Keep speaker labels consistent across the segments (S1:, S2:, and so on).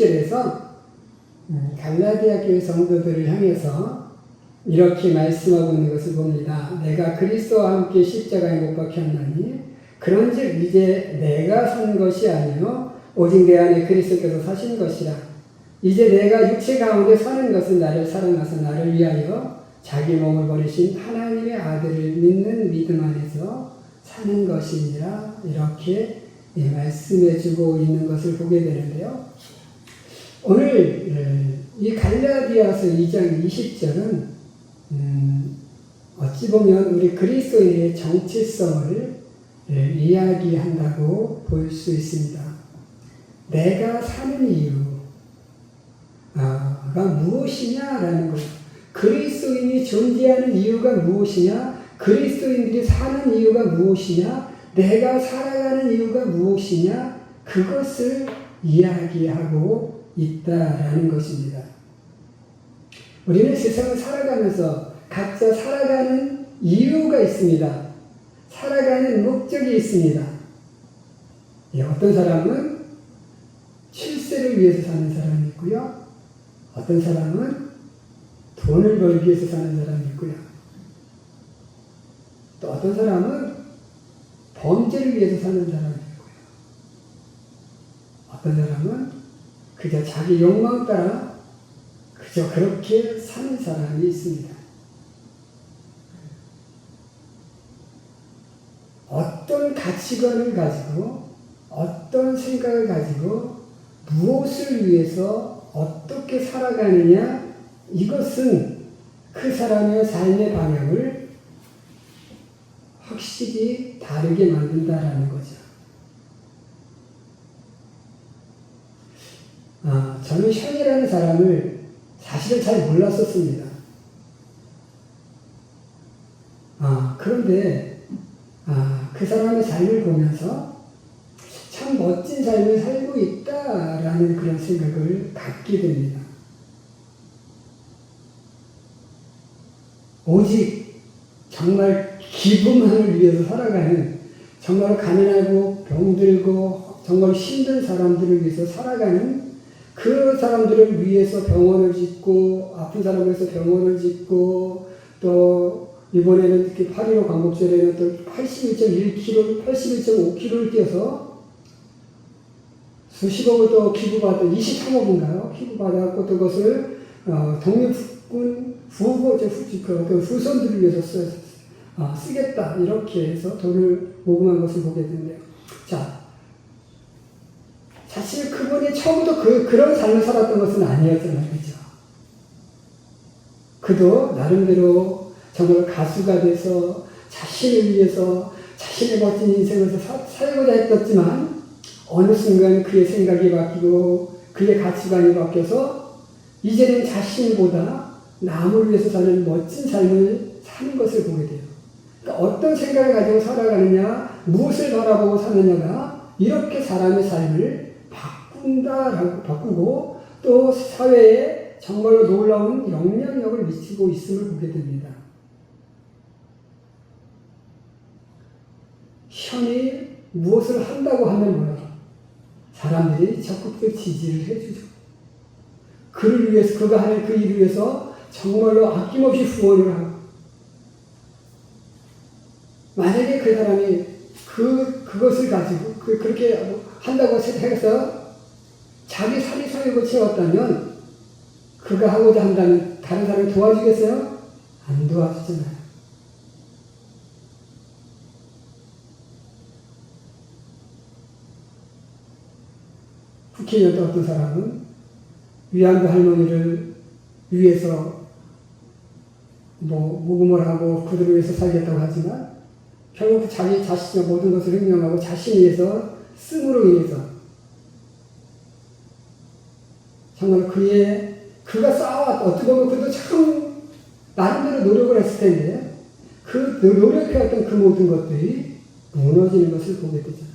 S1: 예, 갈라디아서 2장 20절에서 음, 갈라디아 교회 성도들을 향해서 이렇게 말씀하고 있는 것을 봅니다. 내가 그리스도와 함께 십자가에 못 박혔나니 그런즉 이제 내가 산 것이 아니요 오직 내 안에 그리스도께서 사신 것이라. 이제 내가 육체 가운데 사는 것은 나를 사랑하사 나를 위하여 자기 몸을 버리신 하나님의 아들을 믿는 믿음 안에서 사는 것이니라 이렇게 예, 말씀해 주고 있는 것을 보게 되는데요. 오늘 예, 이 갈라디아서 2장 20절은 음, 어찌 보면 우리 그리스도인의 정체성을 예, 이야기한다고 볼 수 있습니다. 내가 사는 이유가 무엇이냐라는 것. 그리스도인이 존재하는 이유가 무엇이냐? 그리스도인들이 사는 이유가 무엇이냐? 내가 살아가는 이유가 무엇이냐? 그것을 이야기하고 있다라는 것입니다. 우리는 세상을 살아가면서 각자 살아가는 이유가 있습니다. 살아가는 목적이 있습니다. 예, 어떤 사람은 출세를 위해서 사는 사람이 있고요. 어떤 사람은 돈을 벌기 위해서 사는 사람이 있고요. 또 어떤 사람은 범죄를 위해서 사는 사람이 있고요. 어떤 사람은 그저 자기 욕망 따라 그저 그렇게 사는 사람이 있습니다. 어떤 가치관을 가지고 어떤 생각을 가지고 무엇을 위해서 어떻게 살아가느냐 이것은 그 사람의 삶의 방향을 확실히 다르게 만든다라는 거죠. 아, 저는 현이라는 사람을 사실은 잘 몰랐었습니다. 아, 그런데 아, 그 사람의 삶을 보면서 참 멋진 삶을 살고 있다라는 그런 생각을 갖게 됩니다. 오직 정말 기분만을 위해서 살아가는 정말 가난하고 병들고 정말 힘든 사람들을 위해서 살아가는 그 사람들을 위해서 병원을 짓고 아픈 사람을 위해서 병원을 짓고 또 이번에는 특히 8.15 광복절에는 또 81.1kg, 81.5kg를 뛰어서 수십억을 또 기부받아, 23억인가요? 기부받았고 또 그것을 어, 독립군 후보, 그, 그 후손들을 위해서 쓰, 어, 쓰겠다. 이렇게 해서 돈을 모금한 것을 보게 되는데요. 자, 사실 그분이 처음부터 그, 그런 삶을 살았던 것은 아니었잖아요. 그죠? 그도 나름대로 정말 가수가 돼서 자신을 위해서 자신의 멋진 인생을 사, 살고자 했었지만 어느 순간 그의 생각이 바뀌고 그의 가치관이 바뀌어서 이제는 자신보다 남을 위해서 사는 멋진 삶을 사는 것을 보게 돼요. 그러니까 어떤 생각을 가지고 살아가느냐, 무엇을 바라보고 사느냐가 이렇게 사람의 삶을 바꾼다라고 바꾸고 또 사회에 정말로 놀라운 영향력을 미치고 있음을 보게 됩니다. 현이 무엇을 한다고 하면 뭐야? 사람들이 적극적 지지를 해주죠. 그를 위해서, 그가 하는 그 일을 위해서 정말로 아낌없이 후원을 하고, 만약에 그 사람이 그, 그것을 가지고, 그, 그렇게 한다고 해서 자기 살이 서이고 채웠다면, 그가 하고자 한다면 다른 사람이 도와주겠어요? 안 도와주잖아요. 국회의원 어떤 사람은 위안부 할머니를 위해서 뭐 모금을 하고 그들을 위해서 살겠다고 하지만 결국 자기 자신의 모든 것을 횡령하고 자신을 위해서 쓴으로 인해서 정말 그의 그가 쌓아왔 어떻게 보면 그도 참 나름대로 노력을 했을 텐데 그 노력해왔던 그 모든 것들이 무너지는 것을 보게 되잖아요.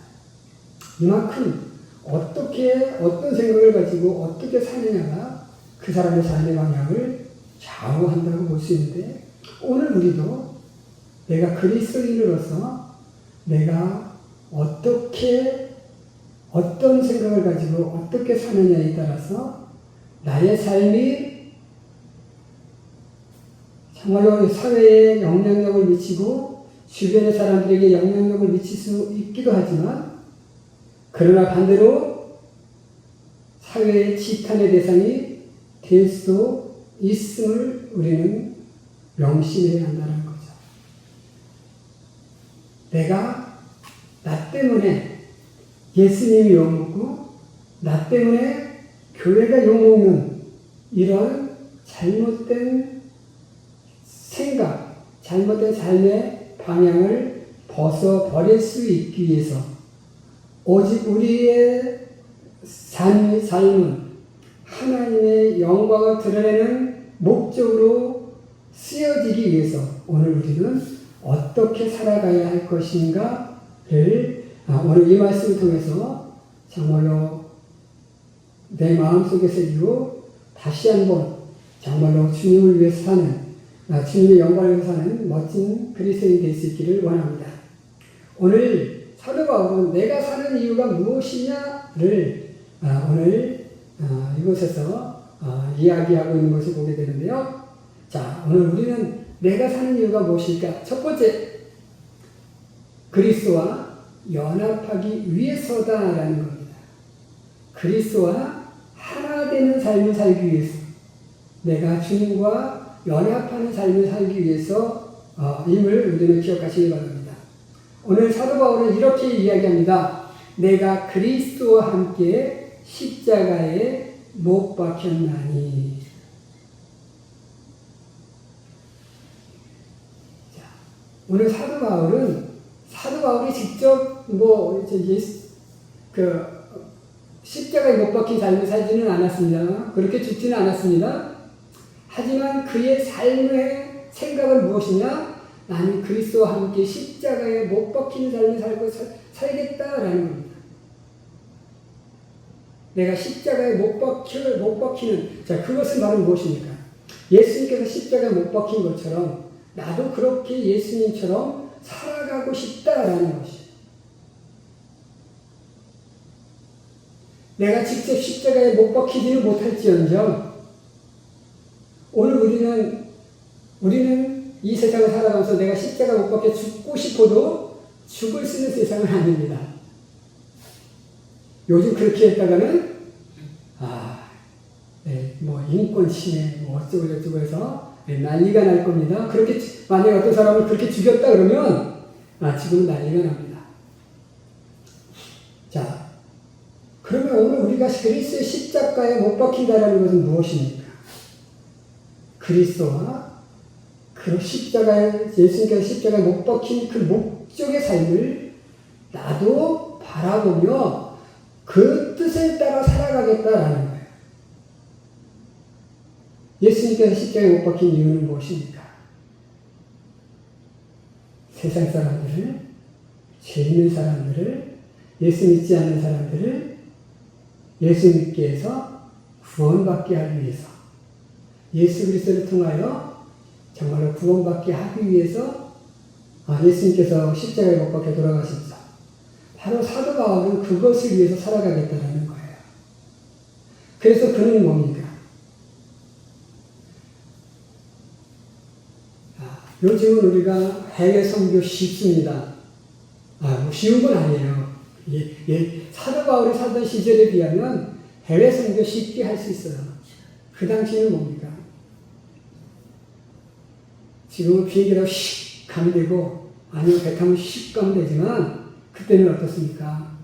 S1: 이만큼 어떻게 어떤 생각을 가지고 어떻게 사느냐가 그 사람의 삶의 방향을 좌우한다고 볼 수 있는데 오늘 우리도 내가 그리스도인으로서 내가 어떻게 어떤 생각을 가지고 어떻게 사느냐에 따라서 나의 삶이 정말로 사회에 영향력을 미치고 주변의 사람들에게 영향력을 미칠 수 있기도 하지만 그러나 반대로 사회의 지탄의 대상이 될 수도 있음을 우리는 명심해야 한다는 거죠. 내가 나 때문에 예수님이 욕먹고 나 때문에 교회가 욕먹는 이런 잘못된 생각, 잘못된 삶의 방향을 벗어버릴 수 있기 위해서 오직 우리의 삶, 삶은 하나님의 영광을 드러내는 목적으로 쓰여지기 위해서 오늘 우리는 어떻게 살아가야 할 것인가를 아, 오늘 이 말씀을 통해서 정말로 내 마음속에서 이루 다시 한번 정말로 주님을 위해서 사는 아, 주님의 영광을 사는 멋진 그리스도인이 될수 있기를 원합니다. 오늘 사도 바울은 내가 사는 이유가 무엇이냐를 아, 오늘 아, 이곳에서 아, 이야기하고 있는 것을 보게 되는데요. 자, 오늘 우리는 내가 사는 이유가 무엇일까? 첫 번째, 그리스도와 연합하기 위해서다라는 겁니다. 그리스도와 되는 삶을 살기 위해서, 내가 주님과 연합하는 삶을 살기 위해서 어, 임을 우리는 기억하시기 바랍니다. 오늘 사도 바울은 이렇게 이야기합니다. 내가 그리스도와 함께 십자가에 못 박혔나니. 자, 오늘 사도 바울은 사도 바울이 직접 뭐 이제 예수 그 십자가에 못 박힌 삶을 살지는 않았습니다. 그렇게 죽지는 않았습니다. 하지만 그의 삶의 생각은 무엇이냐? 나는 그리스도와 함께 십자가에 못 박힌 삶을 살고 살, 살겠다라는 겁니다. 내가 십자가에 못 박혀 못 박히는 자 그것은 바로 무엇입니까? 예수님께서 십자가에 못 박힌 것처럼 나도 그렇게 예수님처럼 살아가고 싶다라는 것이. 내가 직접 십자가에 못 박히지는 못할지언정 오늘 우리는 우리는 이 세상을 살아가면서 내가 십자가 못 박혀 죽고 싶어도 죽을 수 있는 세상은 아닙니다. 요즘 그렇게 했다가는 아, 네, 뭐 인권 침해 뭐 어쩌고 저쩌고 해서 네, 난리가 날 겁니다. 그렇게 만약 어떤 사람을 그렇게 죽였다 그러면 아 지금은 난리가 납니다. 자, 그러면 오늘 우리가 그리스도의 십자가에 못 박힌다라는 것은 무엇입니까? 그리스도와 그 십자가에 예수님께서 십자가에 못 박힌 그 목적의 삶을 나도 바라보며 그 뜻에 따라 살아가겠다라는 거예요. 예수님께서 십자가에 못 박힌 이유는 무엇입니까? 세상 사람들을, 죄 있는 사람들을, 예수 믿지 않는 사람들을 예수님께서 구원받게 하기 위해서, 예수 그리스도를 통하여 정말로 구원받게 하기 위해서 아, 예수님께서 십자가에 못 박혀 돌아가십니다. 바로 사도 바울은 그것을 위해서 살아가겠다라는 거예요. 그래서 그는 뭡니까? 아, 요즘은 우리가 해외 선교 쉽습니다. 아, 뭐 쉬운 건 아니에요. 예, 예, 사도 바울이 살던 시절에 비하면 해외 선교 쉽게 할 수 있어요. 그 당시에는 뭡니까? 지금은 비행기 타고 씩 가면 되고, 아니면 배 타면 씩 가면 되지만, 그때는 어떻습니까?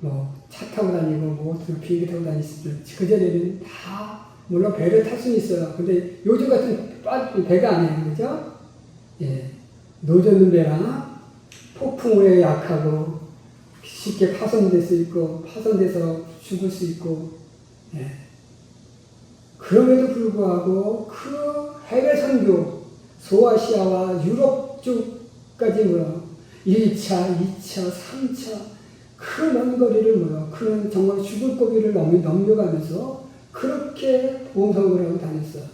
S1: 뭐, 차 타고 다니고, 뭐, 비행기 타고 다니시죠. 그전에는 다, 물론 배를 탈 수는 있어요. 근데 요즘 같은 배가 아니에요. 그죠? 예. 노젓는 배나 폭풍우에 약하고, 쉽게 파손될 수 있고, 파손돼서 죽을 수 있고, 예. 그럼에도 불구하고 그 해외 선교 소아시아와 유럽 쪽까지 뭐야 1차, 2차, 3차 그먼 거리를 뭐야 그는 정말 죽을 고비를 넘, 넘겨가면서 그렇게 보험선거를 하고 다녔어요.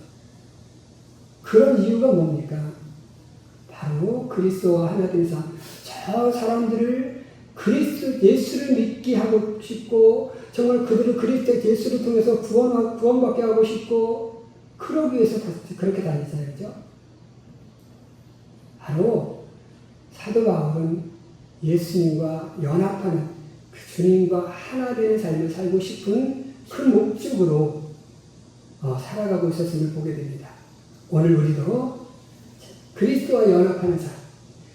S1: 그런 이유가 뭡니까? 바로 그리스도와 하나 된 삶. 저 사람들을 그리스도 예수를 믿게 하고 싶고 정말 그들을 그리스도 예수를 통해서 구원 구원받게 하고 싶고 그러기 위해서 다- 그렇게 다니잖아요, 그죠? 바로 사도 바울은 예수님과 연합하는 그 주님과 하나 되는 삶을 살고 싶은 그 목적으로 어, 살아가고 있었음을 보게 됩니다. 오늘 우리도 그리스도와 연합하는 삶,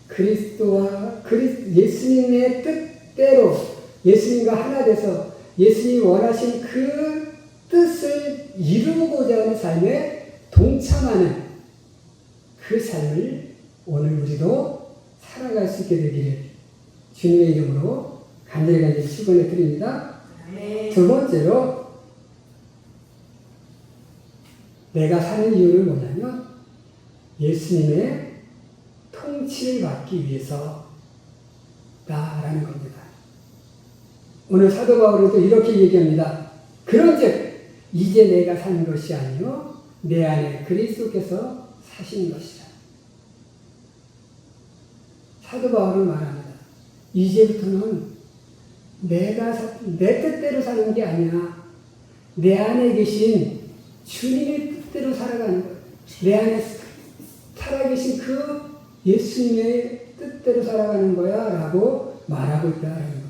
S1: 그리스도와 그리, 예수님의 뜻대로 예수님과 하나 돼서 예수님이 원하신 그 뜻을 이루고자 하는 삶에 동참하는 그 삶을 오늘 우리도 살아갈 수 있게 되기를 주님의 이름으로 간절히 간절히 축원해 드립니다. 두 번째로 내가 사는 이유는 뭐냐면 예수님의 통치를 받기 위해서 다라는 겁니다. 오늘 사도 바울은 또 이렇게 얘기합니다. 그런즉 이제 내가 사는 것이 아니요 내 안에 그리스도께서 사시는 것이라. 사도 바울은 말합니다. 이제부터는 내가 사, 내 뜻대로 사는 게 아니야. 내 안에 계신 주님의 뜻대로 살아가는 거예요. 내 안에 살아계신 그 예수님의 뜻대로 살아가는 거야. 라고 말하고 있다는 겁니다.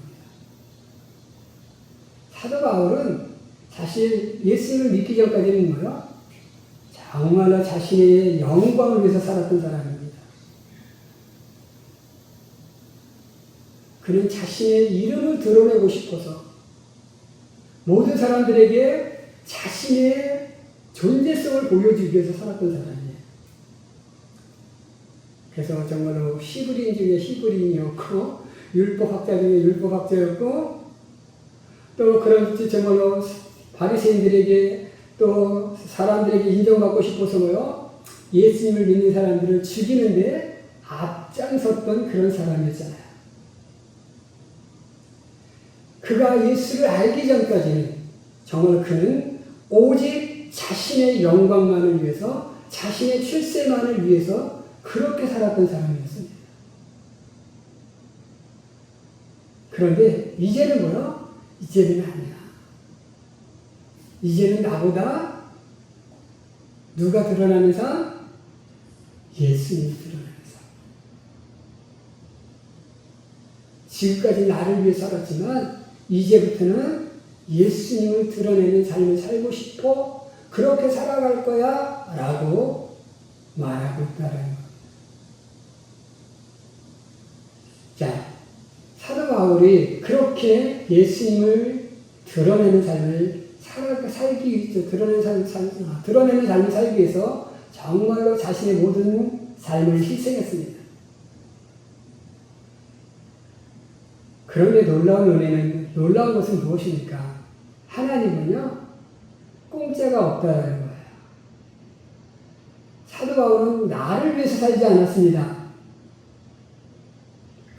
S1: 사도 바울은 사실 예수님을 믿기 전까지는 뭐요? 정말로 자신의 영광을 위해서 살았던 사람입니다. 그는 자신의 이름을 드러내고 싶어서 모든 사람들에게 자신의 존재성을 보여주기 위해서 살았던 사람이에요. 그래서 정말로 히브리인 중에 히브리인이었고 율법학자 중에 율법학자였고 또 그런 정말로 바리새인들에게 또 사람들에게 인정받고 싶어서 뭐요? 예수님을 믿는 사람들을 죽이는데 앞장섰던 그런 사람이었잖아요. 그가 예수를 알기 전까지는 정말 그는 오직 자신의 영광만을 위해서 자신의 출세만을 위해서 그렇게 살았던 사람이었습니다. 그런데 이제는 뭐요? 이제는 아니야. 이제는 나보다 누가 드러나는 삶? 예수님이 드러나는 삶. 지금까지 나를 위해 살았지만 이제부터는 예수님을 드러내는 삶을 살고 싶어 그렇게 살아갈 거야 라고 말하고 있다는 것. 자, 사도 바울이 그렇게 예수님을 드러내는 삶을 살아, 살기 위해서 드러내는 삶, 삶, 아, 드러내는 삶을 살기 위해서 정말로 자신의 모든 삶을 희생했습니다. 그런데 놀라운 은혜는 놀라운 것은 무엇입니까? 하나님은요 공짜가 없다라는 거예요. 사도 바울은 나를 위해서 살지 않았습니다.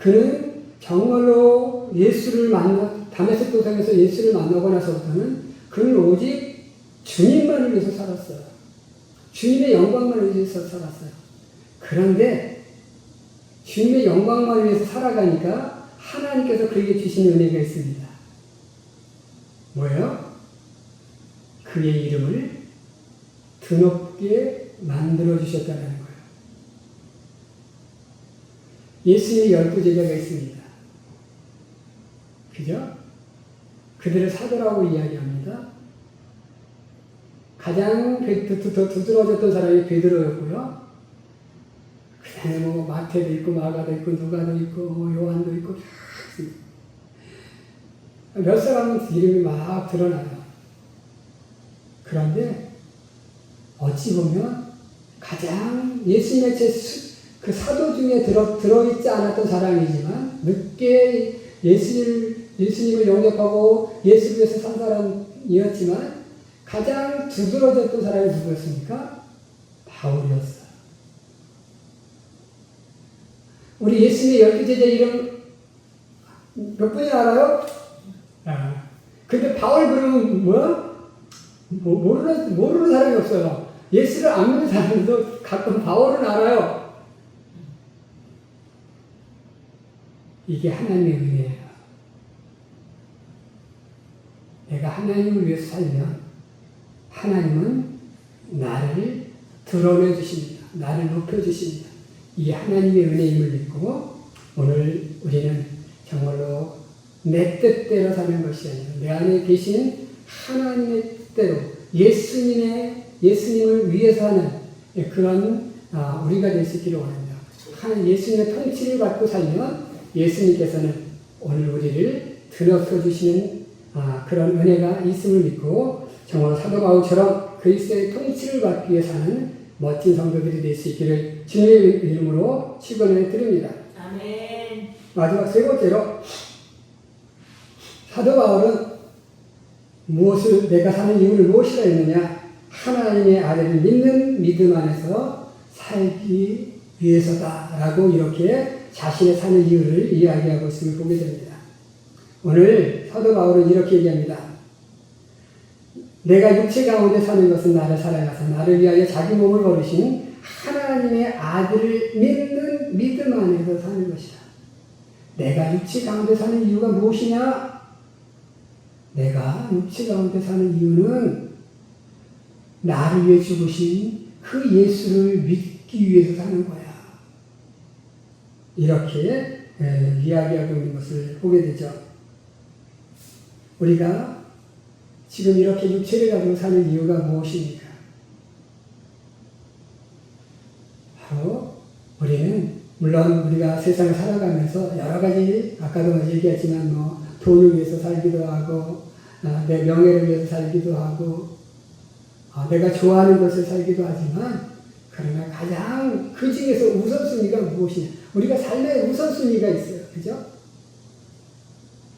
S1: 그는 정말로 예수를 만나 다메섹 도상에서 예수를 만나고 나서부터는 그는 오직 주님만을 위해서 살았어요. 주님의 영광만을 위해서 살았어요. 그런데 주님의 영광만을 위해서 살아가니까 하나님께서 그에게 주신 은혜가 있습니다. 뭐예요? 그의 이름을 드높게 만들어 주셨다는 거 예요. 예수님의 열두 제자가 있습니다. 그죠? 그들을 사도라고 이야기합니다. 가장 더 두드러졌던 사람이 베드로였고요. 그 다음에 뭐 마태도 있고 마가도 있고 누가도 있고 뭐 요한도 있고 몇 사람은 이름이 막 드러나요. 그런데 어찌 보면 가장 예수님의 그 사도 중에 들어, 들어있지 않았던 사람이지만 늦게 예수님을, 예수님을 영접하고 예수 위해서 산 사람이었지만 가장 두드러졌던 사람이 누구였습니까? 바울이었어요. 우리 예수님의 열두 제자 이름 몇 분이 알아요? 아. 근데 바울 그러면 뭐야? 뭐, 모르는, 모르는 사람이 없어요. 예수를 안 믿는 사람도 가끔 바울은 알아요. 이게 하나님의 은혜예요. 내가 하나님을 위해서 살면 하나님은 나를 드러내 주십니다. 나를 높여 주십니다. 이 하나님의 은혜임을 믿고 오늘 우리는 정말로 내 뜻대로 사는 것이 아니라 내 안에 계신 하나님의 뜻대로 예수님의 예수님을 위해서 하는 그런 아, 우리가 될 수 있기를 원합니다. 하나님 예수님의 통치를 받고 살면 예수님께서는 오늘 우리를 드러서 주시는 아, 그런 은혜가 있음을 믿고 정말 사도 바울처럼 그리스도의 통치를 받기 위해 사는 멋진 성도들이 될 수 있기를 주님의 이름으로 축원해 드립니다.
S2: 아멘.
S1: 마지막 세 번째로 사도 바울은 무엇을 내가 사는 이유를 무엇이라 했느냐? 하나님의 아들을 믿는 믿음 안에서 살기 위해서다라고 이렇게 자신의 사는 이유를 이야기하고 있음을 보게 됩니다. 오늘 사도 바울은 이렇게 얘기합니다. 내가 육체 가운데 사는 것은 나를 살아가서 나를 위하여 자기 몸을 버리신 하나님의 아들을 믿는 믿음 안에서 사는 것이다. 내가 육체 가운데 사는 이유가 무엇이냐? 내가 육체 가운데 사는 이유는 나를 위해 죽으신 그 예수를 믿기 위해서 사는 거야. 이렇게 에, 이야기하고 있는 것을 보게 되죠. 우리가 지금 이렇게 육체를 가지고 사는 이유가 무엇입니까? 바로 우리는 물론 우리가 세상을 살아가면서 여러 가지 아까도 얘기했지만 뭐 돈을 위해서 살기도 하고 아, 내 명예를 위해서 살기도 하고 아, 내가 좋아하는 것을 살기도 하지만 그러나 가장 그 중에서 우선순위가 무엇이냐? 우리가 삶에 우선순위가 있어요. 그죠?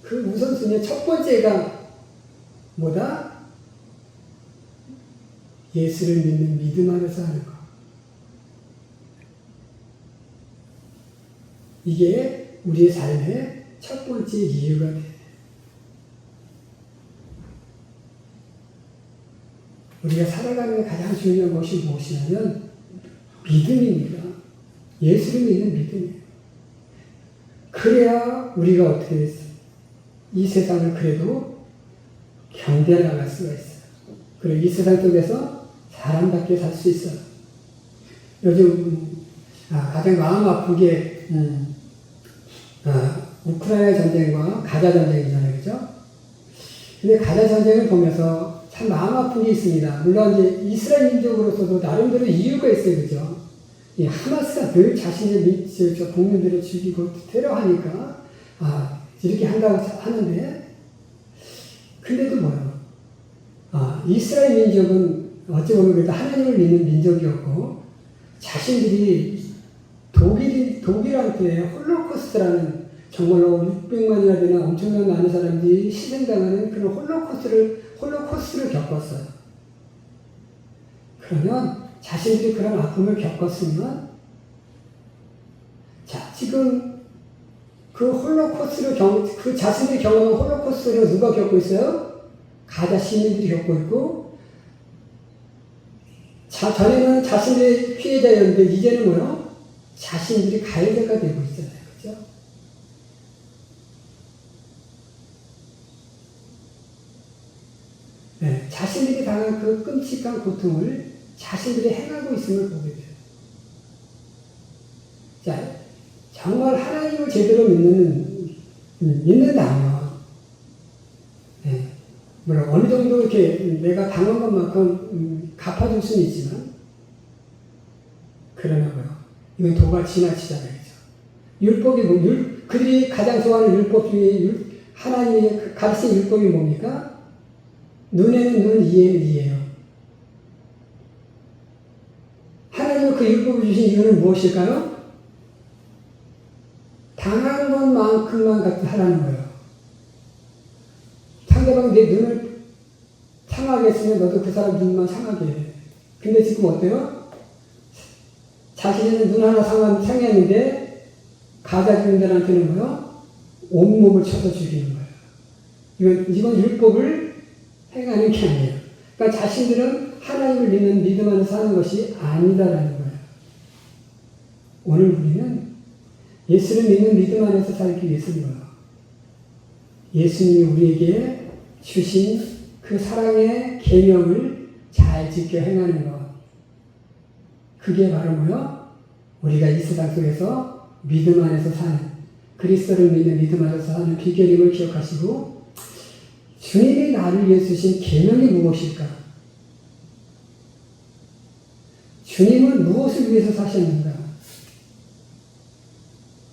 S1: 그 우선순위의 첫 번째가 뭐다? 예수를 믿는 믿음 안에서 하는 것. 이게 우리의 삶의 첫 번째 이유가 돼. 우리가 살아가는 가장 중요한 것이 무엇이냐면 믿음입니다. 예수를 믿는 믿음이에요. 그래야 우리가 어떻게 됐어요? 이 세상을 그래도 견뎌 나갈 수가 있어요. 그리고 이 세상 속에서 사람답게 살 수 있어요. 요즘 아, 가장 마음 아프게 음, 아, 우크라이나 전쟁과 가자 전쟁이잖아요, 그죠? 근데 가자 전쟁을 보면서 참 마음 아픈 게 있습니다. 물론 이제 이스라엘 민족으로서도 나름대로 이유가 있어요, 그죠? 이 하마스가 늘 자신의 민, 저, 저 국민들을 죽이고 테러하니까 아, 이렇게 한다고 하는데 근데도 뭐요? 아, 이스라엘 민족은 어찌 보면 그래도 하나님을 믿는 민족이었고 자신들이 독일 독일한테 홀로코스트라는 정말로 600만이나 되는 엄청난 많은 사람들이 희생당하는 그런 홀로코스트를 홀로코스트를 겪었어요. 그러면 자신들이 그런 아픔을 겪었으면 자 지금 그 홀로코스트를 경, 그 자신들이 경험한 홀로코스트를 누가 겪고 있어요? 가자 시민들이 겪고 있고 자, 전에는 자신들의 피해자였는데 이제는 뭐요? 자신들이 가해자가 되고 있잖아요. 그죠? 네, 자신들이 당한 그 끔찍한 고통을 자신들이 행하고 있음을 보게 돼요. 자, 정말 하나님을 제대로 믿는, 음, 믿는다면, 네, 물론 어느 정도 이렇게 내가 당한 것만큼 음, 갚아줄 수는 있지만, 그러나 뭐요? 이건 도가 지나치잖아요. 율법이 뭐, 율, 그들이 가장 좋아하는 율법 중에 율, 하나님이 가르친 율법이 뭡니까? 눈에는 눈, 이에는 이에요. 하나님은 그 율법을 주신 이유는 무엇일까요? 당한 것만큼만 하라는 거예요. 상대방이 내 눈을 상하게 했으면 너도 그 사람 눈만 상하게 해. 근데 지금 어때요? 자신은 눈 하나 상한, 상했는데 가자 주민들한테는 뭐요? 온몸을 쳐서 죽이는 거예요. 이건, 이건 율법을 행하는 게 아니에요. 그러니까 자신들은 하나님을 믿는 믿음 안에 사는 것이 아니다라는 거예요. 오늘 우리는 예수를 믿는 믿음 안에서 살기 위해서는 예수님이 우리에게 주신 그 사랑의 계명을 잘 지켜 행하는 것. 그게 바로 뭐요? 우리가 이 세상 속에서 믿음 안에서 사는 그리스도를 믿는 믿음 안에서 사는 비결임을 기억하시고 주님이 나를 위해 주신 계명이 무엇일까? 주님은 무엇을 위해서 사셨는가?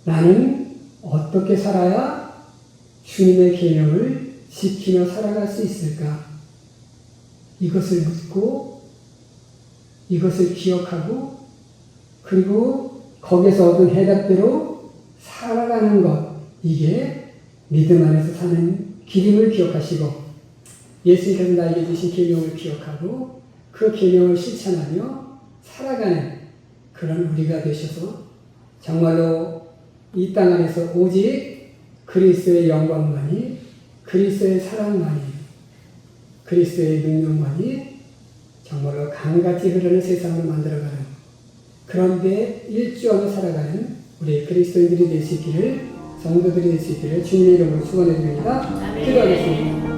S1: 나는 어떻게 살아야 주님의 계명을 지키며 살아갈 수 있을까? 이것을 묻고 이것을 기억하고 그리고 거기서 얻은 해답대로 살아가는 것 이게 믿음 안에서 사는 길임을 기억하시고 예수님께서 나에게 주신 계명을 기억하고 그 계명을 실천하며 살아가는 그런 우리가 되셔서 정말로 이 땅 안에서 오직 그리스도의 영광만이 그리스도의 사랑만이 그리스도의 능력만이 정말로 강같이 흐르는 세상을 만들어가는 그런데 일주하며 살아가는 우리 그리스도인들이 있기를 될수 있기를 주님의 이름으로 축원해 드립니다. 기도하겠습니다.